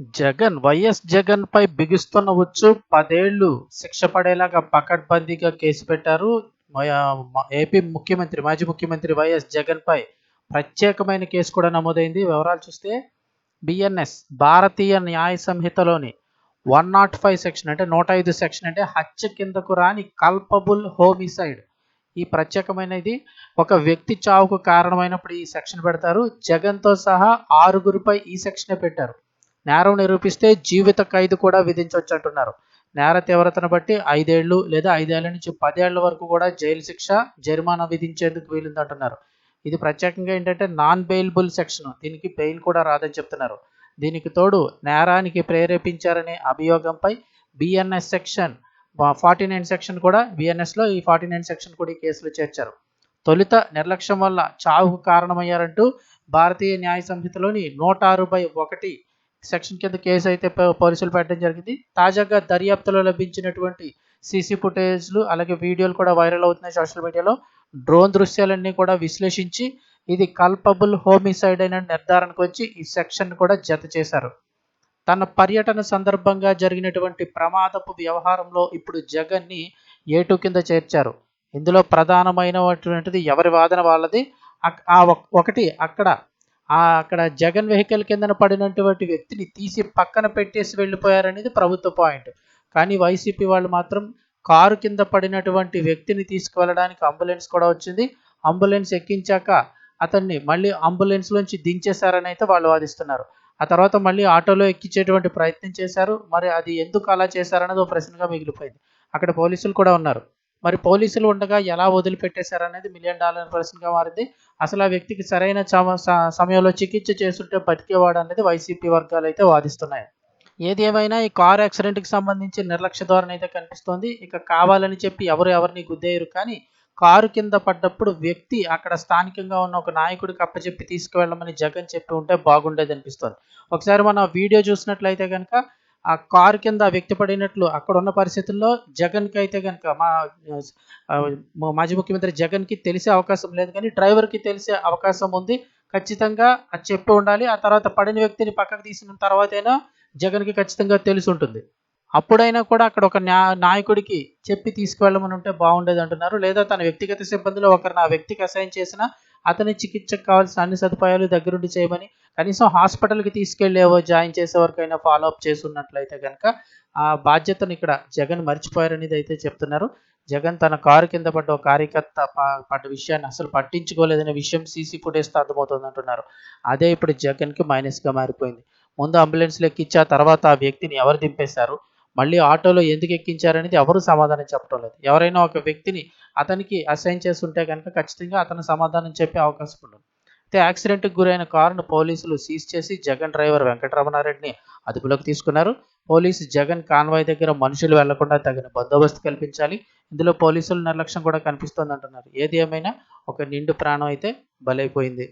Jagan YS Jagan పై బిగుస్తున్న వచ్చు పదేళ్ళు శిక్ష పడేలాగా పకడ్బందీగా కేసు పెట్టారు. ఏపీ ముఖ్యమంత్రి మాజీ ముఖ్యమంత్రి వైఎస్ జగన్ పై ప్రత్యేకమైన కేసు కూడా నమోదైంది. వివరాలు చూస్తే బిఎన్ఎస్ భారతీయ న్యాయ సంహితలోని వన్ నాట్ ఫైవ్ సెక్షన్ అంటే నూట ఐదు సెక్షన్ అంటే హత్య కిందకు రాని కల్పబుల్ హోమిసైడ్. ఈ ప్రత్యేకమైనది ఒక వ్యక్తి చావుకు కారణమైనప్పుడు ఈ సెక్షన్ పెడతారు. జగన్తో సహా ఆరుగురిపై ఈ సెక్షనే పెట్టారు. నేరం నిరూపిస్తే జీవిత ఖైదు కూడా విధించవచ్చు అంటున్నారు నేర తీవ్రతను బట్టి ఐదేళ్ళు లేదా ఐదేళ్ళ నుంచి పదేళ్ళ వరకు కూడా జైలు శిక్ష జరిమానా విధించేందుకు వీలుందంటున్నారు. ఇది ప్రత్యేకంగా ఏంటంటే నాన్ బెయిల్బుల్ సెక్షన్. దీనికి బెయిల్ కూడా రాదని చెప్తున్నారు. దీనికి తోడు నేరానికి ప్రేరేపించారనే అభియోగంపై BNS section forty nine section కూడా బిఎన్ఎస్లో ఈ ఫార్టీ నైన్ సెక్షన్ కూడా ఈ కేసులో చేర్చారు. తొలుత నిర్లక్ష్యం వల్ల చావుకు కారణమయ్యారంటూ భారతీయ న్యాయ సంహితలోని నూట ఆరు బై ఒకటి సెక్షన్ కింద కేసు అయితే పోలీసులు పెట్టడం జరిగింది. తాజాగా దర్యాప్తులో లభించినటువంటి సీసీ ఫుటేజ్లు అలాగే వీడియోలు కూడా వైరల్ అవుతున్నాయి సోషల్ మీడియాలో. డ్రోన్ దృశ్యాలన్నీ కూడా విశ్లేషించి ఇది కల్పబుల్ హోమిసైడ్ అయిన నిర్ధారణకు వచ్చి ఈ సెక్షన్ కూడా జత చేశారు. తన పర్యటన సందర్భంగా జరిగినటువంటి ప్రమాదపు వ్యవహారంలో ఇప్పుడు జగన్ని ఏటు కింద చేర్చారు. ఇందులో ప్రధానమైనటువంటిది ఎవరి వాదన వాళ్ళది? ఆ ఒకటి అక్కడ అక్కడ జగన్ వెహికల్ కిందన పడినటువంటి వ్యక్తిని తీసి పక్కన పెట్టేసి వెళ్ళిపోయారనేది ప్రభుత్వ పాయింట్. కానీ వైసీపీ వాళ్ళు మాత్రం కారు కింద పడినటువంటి వ్యక్తిని తీసుకువెళ్ళడానికి అంబులెన్స్ కూడా వచ్చింది. అంబులెన్స్ ఎక్కించాక అతన్ని మళ్ళీ అంబులెన్స్ నుంచి దించేశారని అయితే వాళ్ళు వాదిస్తున్నారు. ఆ తర్వాత మళ్ళీ ఆటోలో ఎక్కించేటువంటి ప్రయత్నం చేశారు. మరి అది ఎందుకు అలా చేశారన్నది ఒక ప్రశ్నగా మిగిలిపోయింది. అక్కడ పోలీసులు కూడా ఉన్నారు. మరి పోలీసులు ఉండగా ఎలా వదిలిపెట్టేశారనేది మిలియన్ డాలర్ ప్రశ్నగా మారింది. అసలు ఆ వ్యక్తికి సరైన స- సమయంలో చికిత్స చేస్తుంటే బతికేవాడు అనేది వైసీపీ వర్గాలు అయితే వాదిస్తున్నాయి. ఏది ఏమైనా ఈ కార్ యాక్సిడెంట్కి సంబంధించి నిర్లక్ష్య ధోరణి అయితే కనిపిస్తోంది. ఇక కావాలని చెప్పి ఎవరు ఎవరిని గుద్దేయరు కానీ కారు కింద పడ్డప్పుడు వ్యక్తి అక్కడ స్థానికంగా ఉన్న ఒక నాయకుడికి అప్పచెప్పి తీసుకువెళ్ళమని జగన్ చెప్పి ఉంటే బాగుండేది అనిపిస్తుంది. ఒకసారి మనం వీడియో చూసినట్లయితే కనుక ఆ కారు కింద వ్యక్తపడినట్లు అక్కడ ఉన్న పరిస్థితుల్లో జగన్కి అయితే కనుక మా మాజీ ముఖ్యమంత్రి జగన్కి తెలిసే అవకాశం లేదు కానీ డ్రైవర్కి తెలిసే అవకాశం ఉంది. ఖచ్చితంగా అది చెప్పి ఉండాలి. ఆ తర్వాత పడిన వ్యక్తిని పక్కకు తీసిన తర్వాతైనా జగన్కి ఖచ్చితంగా తెలిసి ఉంటుంది. అప్పుడైనా కూడా అక్కడ ఒక నాయకుడికి చెప్పి తీసుకువెళ్ళమని ఉంటే బాగుండేది అంటున్నారు. లేదా తన వ్యక్తిగత సిబ్బందిలో ఒకరిని ఆ వ్యక్తికి అసైన్ చేసినా అతని చికిత్సకు కావాల్సిన అన్ని సదుపాయాలు దగ్గరుండి చేయమని కనీసం హాస్పిటల్కి తీసుకెళ్ళేవో జాయిన్ చేసే వరకైనా ఫాలో అప్ చేసి ఉన్నట్లయితే కనుక ఆ బాధ్యతను ఇక్కడ జగన్ మర్చిపోయారనేది అయితే చెప్తున్నారు. జగన్ తన కారు కింద పడ్డ ఒక కార్యకర్త ప- పడ్డ విషయాన్ని అసలు పట్టించుకోలేదనే విషయం సీసీ ఫుటేజ్తో అర్థమవుతుంది అంటున్నారు. అదే ఇప్పుడు జగన్కి మైనస్గా మారిపోయింది. ముందు అంబులెన్స్ ఎక్కించి ఆ తర్వాత ఆ వ్యక్తిని ఎవరు దింపేశారు? మళ్ళీ ఆటోలో ఎందుకు ఎక్కించారనేది ఎవరు సమాధానం చెప్పడం లేదు. ఎవరైనా ఒక వ్యక్తిని అతనికి అసైన్ చేస్తుంటే కనుక ఖచ్చితంగా అతను సమాధానం చెప్పే అవకాశం ఉండదు. అయితే యాక్సిడెంట్కి గురైన కారును పోలీసులు సీజ్ చేసి జగన్ డ్రైవర్ వెంకటరమణారెడ్డిని అదుపులోకి తీసుకున్నారు. పోలీసు జగన్ కాన్వాయ్ దగ్గర మనుషులు వెళ్ళకుండా తగిన బందోబస్తు కల్పించాలి. ఇందులో పోలీసుల నిర్లక్ష్యం కూడా కనిపిస్తోంది అంటున్నారు ఏది ఏమైనా ఒక నిండు ప్రాణం అయితే బలైపోయింది.